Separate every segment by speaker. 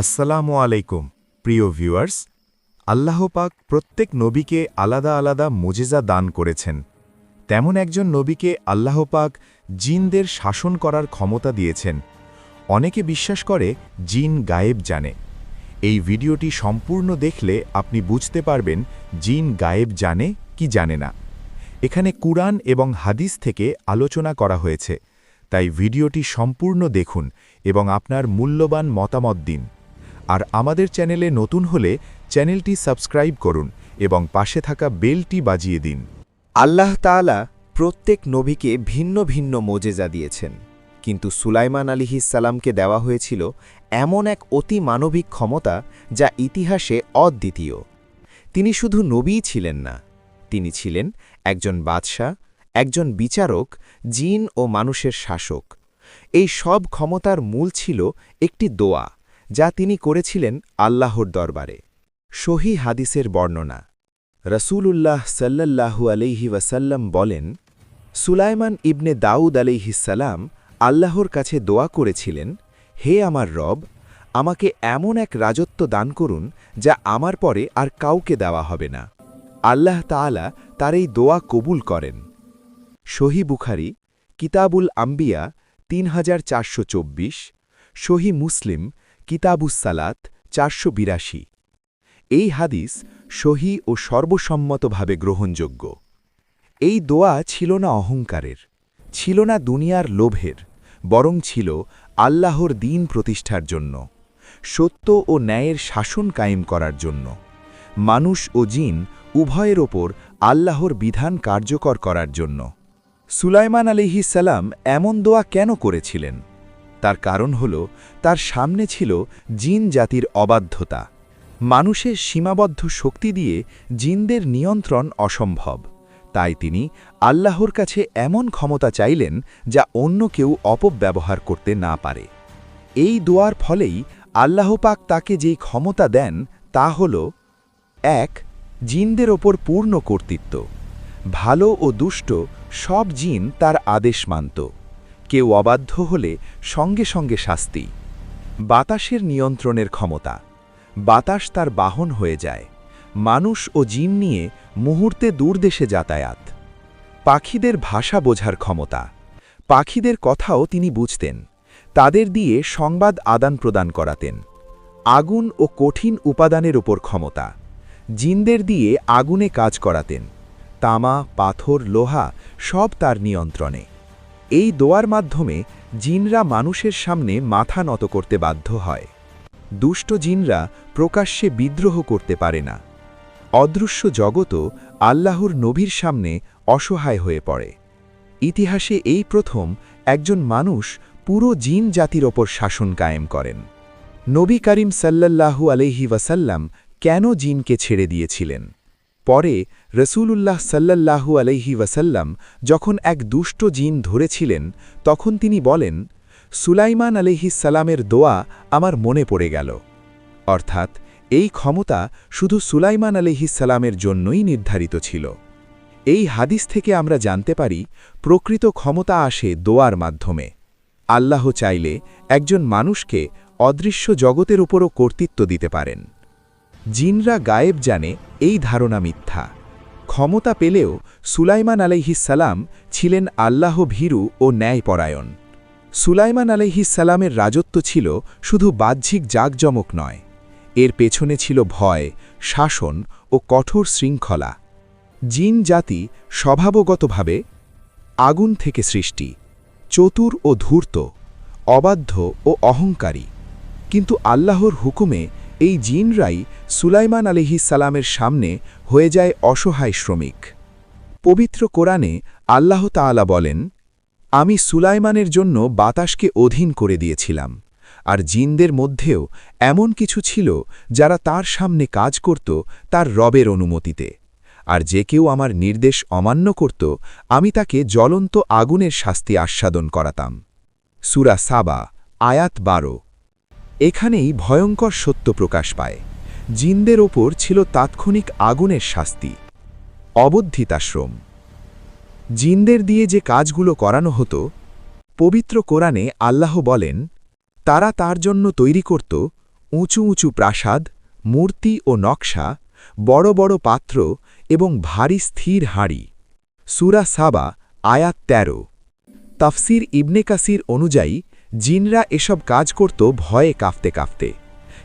Speaker 1: আসসালামু আলাইকুম, প্রিয় ভিউয়ার্স। আল্লাহ পাক প্রত্যেক নবীকে আলাদা আলাদা মোজেজা দান করেছেন। তেমন একজন নবীকে আল্লাহ পাক জিনদের শাসন করার ক্ষমতা দিয়েছেন। অনেকে বিশ্বাস করে জিন গায়েব জানে। এই ভিডিওটি সম্পূর্ণ দেখলে আপনি বুঝতে পারবেন জিন গায়েব জানে কি জানে না। এখানে কুরআন এবং হাদিস থেকে আলোচনা করা হয়েছে। তাই ভিডিওটি সম্পূর্ণ দেখুন এবং আপনার মূল্যবান মতামত দিন। আর আমাদের চ্যানেলে নতুন হলে চ্যানেলটি সাবস্ক্রাইব করুন এবং পাশে থাকা বেলটি বাজিয়ে দিন।
Speaker 2: আল্লাহ তাআলা প্রত্যেক নবীকে ভিন্ন ভিন্ন মোজেজা দিয়েছেন। কিন্তু সুলাইমান আলিহিসাল্লামকে দেওয়া হয়েছিল এমন এক অতি মানবিক ক্ষমতা যা ইতিহাসে অদ্বিতীয়। তিনি শুধু নবীই ছিলেন না, তিনি ছিলেন একজন বাদশাহ, একজন বিচারক, জিন ও মানুষের শাসক। এই সব ক্ষমতার মূল ছিল একটি দোয়া। যা তিনি করেছিলেন আল্লাহর দরবারে। সহি হাদিসের বর্ণনা। রসূলুল্লাহ সাল্লাল্লাহু আলাইহি ওয়াসাল্লাম বলেন, সুলাইমান ইবনে দাউদ আলাইহিসাল্লাম আল্লাহর কাছে দোয়া করেছিলেন, হে আমার রব, আমাকে এমন এক রাজত্ব দান করুন যা আমার পরে আর কাউকে দেওয়া হবে না। আল্লাহ তাআলা তার এই দোয়া কবুল করেন। সহি বুখারি, কিতাবুল আম্বিয়া তিন হাজার চারশো চব্বিশ, সহি মুসলিম কিতাবুসালাত চারশো বিরাশি। এই হাদিস সহি ও সর্বসম্মতভাবে গ্রহণযোগ্য। এই দোয়া ছিল না অহংকারের, ছিল না দুনিয়ার লোভের, বরং ছিল আল্লাহর দিন প্রতিষ্ঠার জন্য, সত্য ও ন্যায়ের শাসন কায়েম করার জন্য। মানুষ ও জিন উভয়ের ওপর আল্লাহর বিধান কার্যকর করার জন্য। সুলাইমান আলিহিসাল্লাম এমন দোয়া কেন করেছিলেন? তার কারণ হল, তার সামনে ছিল জিন জাতির অবাধ্যতা। মানুষের সীমাবদ্ধ শক্তি দিয়ে জিনদের নিয়ন্ত্রণ অসম্ভব। তাই তিনি আল্লাহর কাছে এমন ক্ষমতা চাইলেন যা অন্য কেউ অপব্যবহার করতে না পারে। এই দোয়ার ফলেই আল্লাহ পাক তাকে যেই ক্ষমতা দেন তা হল, এক, জিনদের ওপর পূর্ণ কর্তৃত্ব। ভালো ও দুষ্ট সব জিন তার আদেশ মানত। কেউ অবাধ্য হলে সঙ্গে সঙ্গে শাস্তি। বাতাসের নিয়ন্ত্রণের ক্ষমতা। বাতাস তার বাহন হয়ে যায়। মানুষ ও জিন নিয়ে মুহূর্তে দূরদেশে যাতায়াত। পাখিদের ভাষা বোঝার ক্ষমতা। পাখিদের কথাও তিনি বুঝতেন। তাদের দিয়ে সংবাদ আদান প্রদান করাতেন। আগুন ও কঠিন উপাদানের ওপর ক্ষমতা। জিনদের দিয়ে আগুনে কাজ করাতেন। তামা, পাথর, লোহা সব তার নিয়ন্ত্রণে। এই দোয়ার মাধ্যমে জিনরা মানুষের সামনে মাথা নত করতে বাধ্য হয়। দুষ্ট জিনরা প্রকাশ্যে বিদ্রোহ করতে পারে না। অদৃশ্য জগতও আল্লাহর নবীর সামনে অসহায় হয়ে পড়ে। ইতিহাসে এই প্রথম একজন মানুষ পুরো জিন জাতির ওপর শাসন কায়েম করেন। নবী করিম সাল্লাল্লাহু আলহি ওয়াসাল্লাম কেন জিনকে ছেড়ে দিয়েছিলেন? পরে রসূলুল্লাহ সাল্লাল্লাহু আলহি ওয়াসাল্লাম যখন এক দুষ্ট জিন ধরেছিলেন, তখন তিনি বলেন, সুলাইমান সালামের দোয়া আমার মনে পড়ে গেল। অর্থাৎ, এই ক্ষমতা শুধু সুলাইমান সালামের জন্যই নির্ধারিত ছিল। এই হাদিস থেকে আমরা জানতে পারি, প্রকৃত ক্ষমতা আসে দোয়ার মাধ্যমে। আল্লাহ চাইলে একজন মানুষকে অদৃশ্য জগতের উপরও কর্তৃত্ব দিতে পারেন। জিনরা গায়েব জানে এই ধারণা মিথ্যা। ক্ষমতা পেলেও সুলাইমান আলাইহিসাল্লাম ছিলেন আল্লাহ ভীরু ও ন্যায়পরায়ণ। সুলাইমান আলাইহিসাল্লামের রাজত্ব ছিল শুধু বাহ্যিক জাকজমক নয়, এর পেছনে ছিল ভয়, শাসন ও কঠোর শৃঙ্খলা। জিন জাতি স্বভাবগতভাবে আগুন থেকে সৃষ্টি, চতুর ও ধূর্ত, অবাধ্য ও অহংকারী। কিন্তু আল্লাহর হুকুমে এই জিনরাই সুলাইমান সালামের সামনে হয়ে যায় অসহায় শ্রমিক। পবিত্র কোরআনে আল্লাহ তাআলা বলেন, আমি সুলাইমানের জন্য বাতাসকে অধীন করে দিয়েছিলাম, আর জিনদের মধ্যেও এমন কিছু ছিল যারা তার সামনে কাজ করত তার রবের অনুমতিতে। আর যে কেউ আমার নির্দেশ অমান্য করত, আমি তাকে জ্বলন্ত আগুনের শাস্তি আস্বাদন করাতাম। সুরা সাবা, আয়াত বারো। এখানেই ভয়ঙ্কর সত্য প্রকাশ পায়। জিনদের ওপর ছিল তাৎক্ষণিক আগুনের শাস্তি। অবদ্ধিতাশ্রম জিনদের দিয়ে যে কাজগুলো করানো হতো, পবিত্র কোরআনে আল্লাহ বলেন, তারা তার জন্য তৈরি করত উঁচু উঁচু প্রাসাদ, মূর্তি ও নকশা, বড় বড় পাত্র এবং ভারী স্থির হাঁড়ি। সুরা সাবা, আয়াত তেরো। তাফসির ইবনে কাসির অনুযায়ী জিনরা এসব কাজ করত ভয়ে কাঁপতে কাঁপতে।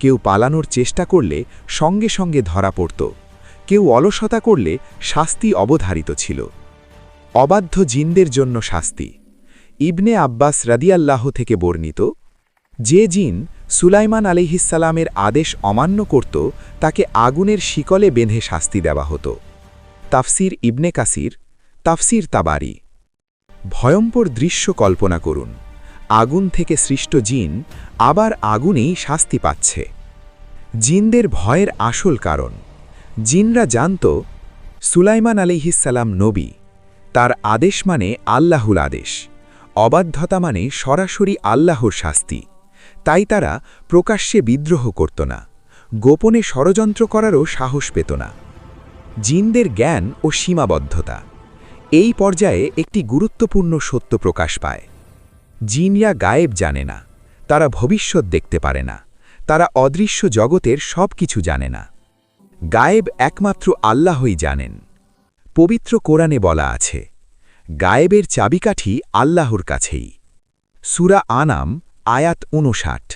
Speaker 2: কেউ পালানোর চেষ্টা করলে সঙ্গে সঙ্গে ধরা পড়ত। কেউ অলসতা করলে শাস্তি অবধারিত ছিল। অবাধ্য জিনদের জন্য শাস্তি। ইবনে আব্বাস রাদিয়াল্লাহ থেকে বর্ণিত, যে জিন সুলাইমান আলিহিসালামের আদেশ অমান্য করত, তাকে আগুনের শিকলে বেঁধে শাস্তি দেওয়া হতো। তাফসির ইবনে কাসির, তাফসির তাবারি। ভয়ম্পর দৃশ্য কল্পনা করুন। আগুন থেকে সৃষ্ট জিন আবার আগুনেই শাস্তি পাচ্ছে। জিনদের ভয়ের আসল কারণ। জিনরা জানত, সুলাইমান আলিহিসাল্লাম নবী, তার আদেশ মানে আল্লাহুল আদেশ, অবাধ্যতা মানে সরাসরি আল্লাহর শাস্তি। তাই তারা প্রকাশ্যে বিদ্রোহ করত না, গোপনে ষড়যন্ত্র করারও সাহস পেত না। জিনদের জ্ঞান ও সীমাবদ্ধতা, এই পর্যায়ে একটি গুরুত্বপূর্ণ সত্য প্রকাশ পায়। জিনরা গায়েব জানে না, তারা ভবিষ্যৎ দেখতে পারে না, তারা অদৃশ্য জগতের সব কিছু জানে না। গায়েব একমাত্র আল্লাহই জানেন। পবিত্র কোরআনে বলা আছে, গায়েবের চাবিকাঠি আল্লাহর কাছেই। সুরা আনাম, আয়াত উনষাট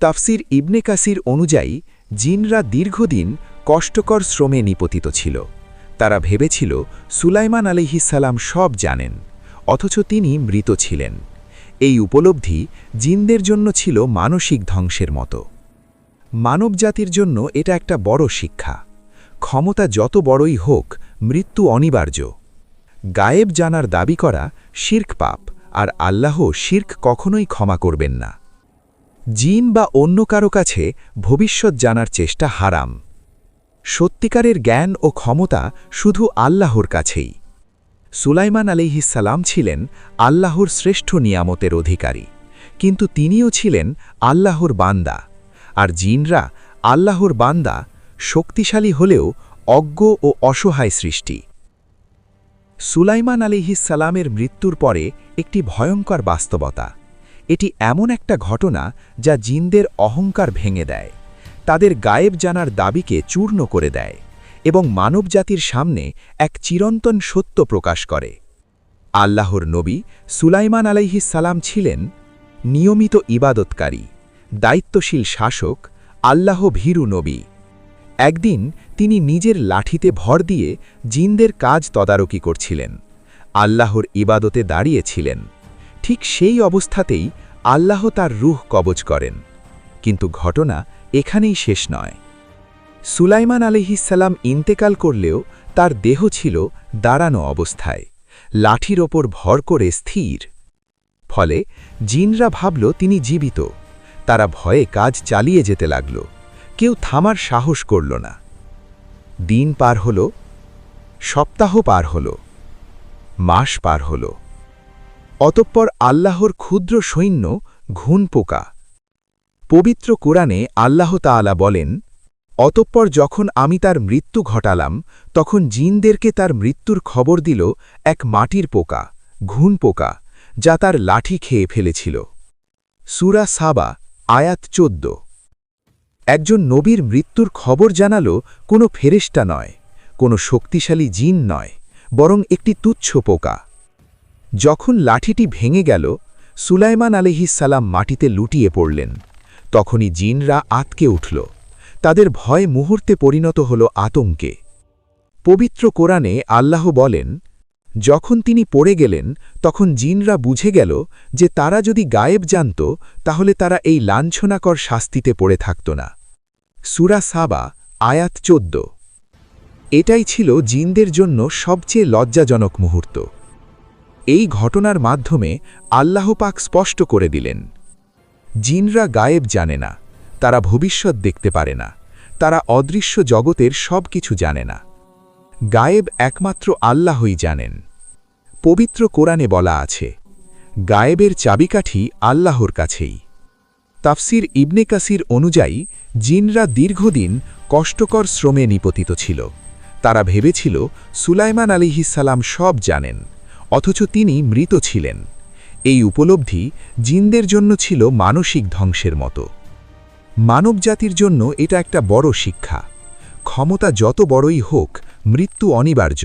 Speaker 2: তাফসির ইবনে কাসির অনুযায়ী, জিনরা দীর্ঘদিন কষ্টকর শ্রমে নিপতিত ছিল। তারা ভেবেছিল, সুলাইমান আলিহিসাল্লাম সব জানেন, অথচ তিনি মৃত ছিলেন। এই উপলব্ধি জিনদের জন্য ছিল মানসিক ধ্বংসের মতো। মানবজাতির জন্য এটা একটা বড় শিক্ষা। ক্ষমতা যত বড়ই হোক, মৃত্যু অনিবার্য। গায়েব জানার দাবি করা শির্ক পাপ, আর আল্লাহ শির্ক কখনোই ক্ষমা করবেন না। জিন বা অন্য কারও কাছে ভবিষ্যৎ জানার চেষ্টা হারাম। সত্যিকারের জ্ঞান ও ক্ষমতা শুধু আল্লাহর কাছেই। সুলাইমান আলিহিসাল্লাম ছিলেন আল্লাহর শ্রেষ্ঠ নিয়ামতের অধিকারী, কিন্তু তিনিও ছিলেন আল্লাহর বান্দা। আর জিনরা আল্লাহর বান্দা, শক্তিশালী হলেও অজ্ঞ ও অসহায় সৃষ্টি। সুলাইমান আলিহিসালামের মৃত্যুর পরে একটি ভয়ঙ্কর বাস্তবতা। এটি এমন একটা ঘটনা যা জিনদের অহংকার ভেঙে দেয়, তাদের গায়েব জানার দাবিকে চূর্ণ করে দেয়। এবং মানবজাতির সামনে এক চিরন্তন সত্য প্রকাশ করে। আল্লাহর নবী সুলাইমান আলাইহিসালাম ছিলেন নিয়মিত ইবাদতকারী, দায়িত্বশীল শাসক, আল্লাহ ভীরু নবী। একদিন তিনি নিজের লাঠিতে ভর দিয়ে জিনদের কাজ তদারকি করছিলেন, আল্লাহর ইবাদতে দাঁড়িয়েছিলেন। ঠিক সেই অবস্থাতেই আল্লাহ তার রুহ কবজ করেন। কিন্তু ঘটনা এখানেই শেষ নয়। সুলাইমান আলিহিসাল্লাম ইন্তেকাল করলেও তার দেহ ছিল দাঁড়ানো অবস্থায়। লাঠির ওপর ভর করে স্থির। ফলে জিনরা ভাবল তিনি জীবিত। তারা ভয়ে কাজ চালিয়ে যেতে লাগল। কেউ থামার সাহস করল না। দিন পার হল, সপ্তাহ পার হল, মাস পার হল। অতঃপর আল্লাহর ক্ষুদ্র সৈন্য ঘুণ পোকা। পবিত্র কোরআনে আল্লাহ তাআলা বলেন অতঃপর যখন আমি তার মৃত্যু ঘটালাম, তখন জিনদেরকে তার মৃত্যুর খবর দিল এক মাটির পোকা, ঘুণ পোকা, যা তার লাঠি খেয়ে ফেলেছিল। সুরা সাবা, আয়াত চোদ্দ। একজন নবীর মৃত্যুর খবর জানাল কোনো ফেরেস্টা নয়, কোনো শক্তিশালী জিন নয়, বরং একটি তুচ্ছ পোকা। যখন লাঠিটি ভেঙে গেল, সুলাইমান আলিহিসাল্লাম মাটিতে লুটিয়ে পড়লেন। তখনই জিনরা আতকে উঠল। তাদের ভয় মুহূর্তে পরিণত হল আতঙ্কে। পবিত্র কোরআনে আল্লাহ বলেন, যখন তিনি পড়ে গেলেন, তখন জিনরা বুঝে গেল যে তারা যদি গায়েব জানত, তাহলে তারা এই লাঞ্ছনাকর শাস্তিতে পড়ে থাকত না। সুরা সাবা, আয়াত চোদ্দ। এটাই ছিল জিনদের জন্য সবচেয়ে লজ্জাজনক মুহূর্ত। এই ঘটনার মাধ্যমে আল্লাহ পাক স্পষ্ট করে দিলেন, জিনরা গায়েব জানে না। তারা ভবিষ্যৎ দেখতে পারে না। তারা অদৃশ্য জগতের সব কিছু জানে না। গায়েব একমাত্র আল্লাহই জানেন। পবিত্র কোরআনে বলা আছে, গায়েবের চাবিকাঠি আল্লাহর কাছেই। তাফসির ইবনে কাসির অনুযায়ী, জিনরা দীর্ঘদিন কষ্টকর শ্রমে নিপতিত ছিল। তারা ভেবেছিল, সুলাইমান আলিহিসাল্লাম সব জানেন, অথচ তিনি মৃত ছিলেন। এই উপলব্ধি জিনদের জন্য ছিল মানসিক ধ্বংসের মতো।
Speaker 3: মানবজাতির জন্য এটা একটা বড় শিক্ষা। ক্ষমতা যত বড়ই হোক, মৃত্যু অনিবার্য।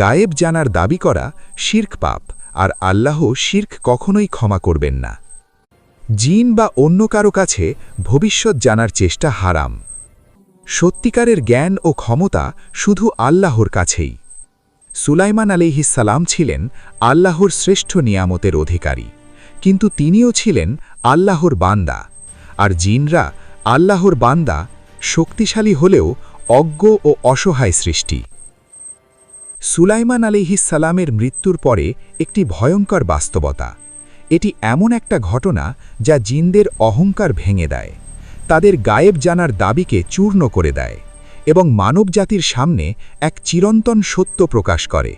Speaker 3: গায়েব জানার দাবি করা শির্ক পাপ, আর আল্লাহ শির্ক কখনোই ক্ষমা করবেন না। জিন বা অন্য কারও কাছে ভবিষ্যৎ জানার চেষ্টা হারাম। সত্যিকারের জ্ঞান ও ক্ষমতা শুধু আল্লাহর কাছেই। সুলাইমান আলিহিসাল্লাম ছিলেন আল্লাহর শ্রেষ্ঠ নিয়ামতের অধিকারী, কিন্তু তিনিও ছিলেন আল্লাহর বান্দা। আর জিনরা আল্লাহর বান্দা শক্তিশালী হলেও অজ্ঞ ও অসহায় সৃষ্টি। সুলাইমান আলিহিসাল্লামের মৃত্যুর পরে একটি ভয়ঙ্কর বাস্তবতা। এটি এমন একটা ঘটনা যা জিনদের অহংকার ভেঙে দেয়। তাদের গায়েব জানার দাবিকে চূর্ণ করে দেয় এবং মানবজাতির সামনে এক চিরন্তন সত্য প্রকাশ করে।